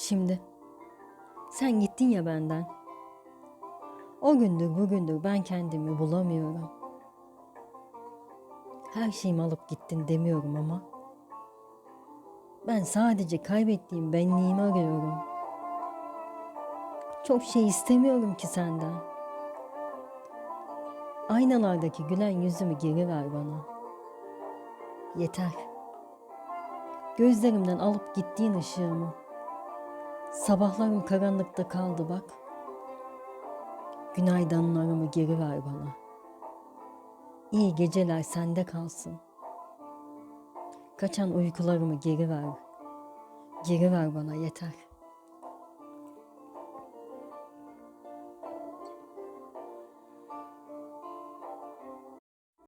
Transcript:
Şimdi sen gittin ya benden. O gündür bugündür ben kendimi bulamıyorum. Her şeyimi alıp gittin demiyorum ama ben sadece kaybettiğim benliğimi arıyorum. Çok şey istemiyorum ki senden. Aynalardaki gülen yüzümü geri ver bana. Yeter. Gözlerimden alıp gittiğin ışığımı. Sabahlarım karanlıkta kaldı bak. Günaydınlarımı geri ver bana. İyi geceler sende kalsın. Kaçan uykularımı geri ver. Geri ver bana yeter.